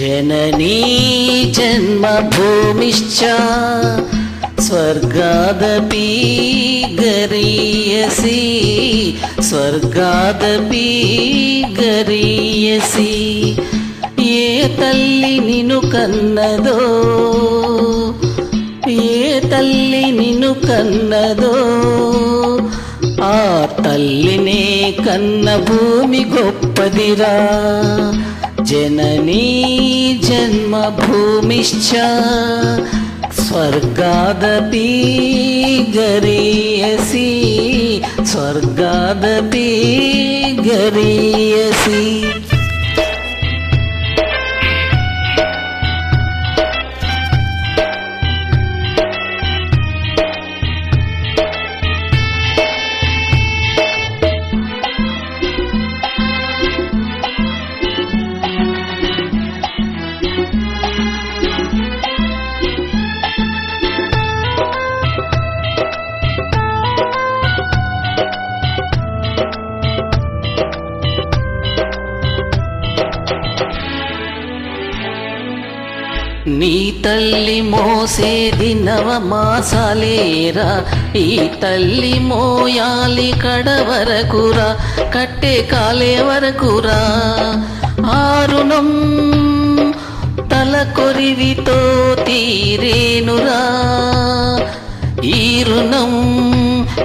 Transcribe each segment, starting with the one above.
జననీ జన్మభూమిశ్చ స్వర్గాదీ గరీయసి స్వర్గాదీ గరీయసి ఏ తల్లి నిను కన్నదో ఏ తల్లి నిను కన్నదో ఆ తల్లినే కన్న భూమి గొప్పదిరా जननी जन्मभूमिश्च स्वर्गादपि गरीयसी स्वर्गादपि गरीयसी। నీ తల్లి మోసేది నవమాసాలేరా? ఈ తల్లి మోయాలి కడ వరకురా కట్టే కాలే వరకురా? ఆరుణం తల కొరివితో తీరేనురా. ఈ రుణం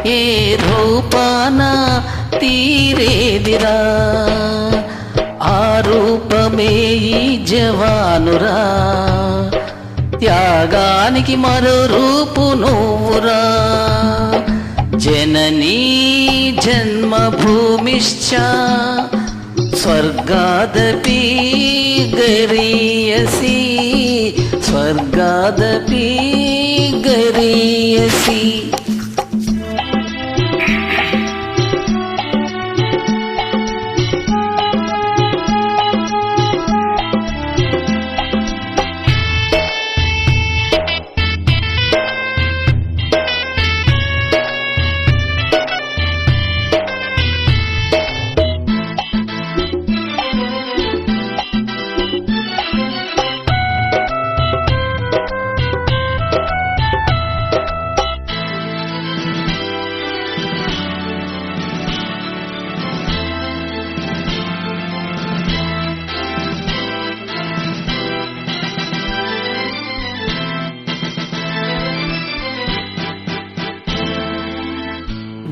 ఏ రూపాన తీరేదిరా? రూపమే ఈ జవానురా. త్యాగానికి మరో రూపు నువ్వురా. జననీ జన్మభూమిశ్చ స్వర్గాదపి గరీయసి. స్వర్గాదపి గరీయసి.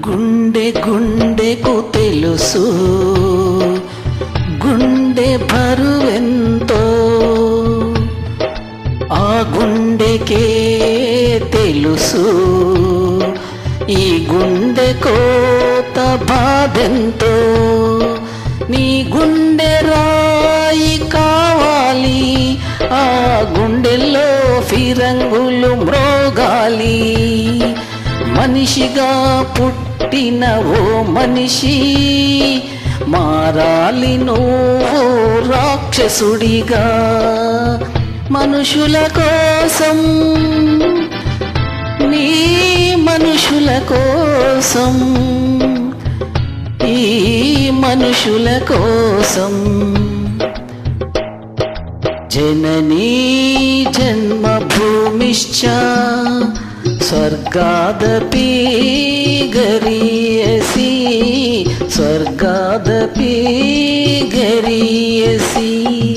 గుండె గుండెకు తెలుసు. గుండె బరువెంతో ఆ గుండెకే తెలుసు. ఈ గుండె కోత బాధెంతో నీ గుండె రాయి కావాలి. ఆ గుండెల్లో ఫిరంగులు మ్రోగాలి. మనిషిగా పుట్టిన ఓ మనిషి మారాలి నువ్వు రాక్షసుడిగా. మనుషుల కోసం నీ మనుషుల కోసం ఈ మనుషుల కోసం. జననీ జన్మభూమిశ్చ स्वर्गादपि गरीयसि स्वर्गादपि गरीयसि।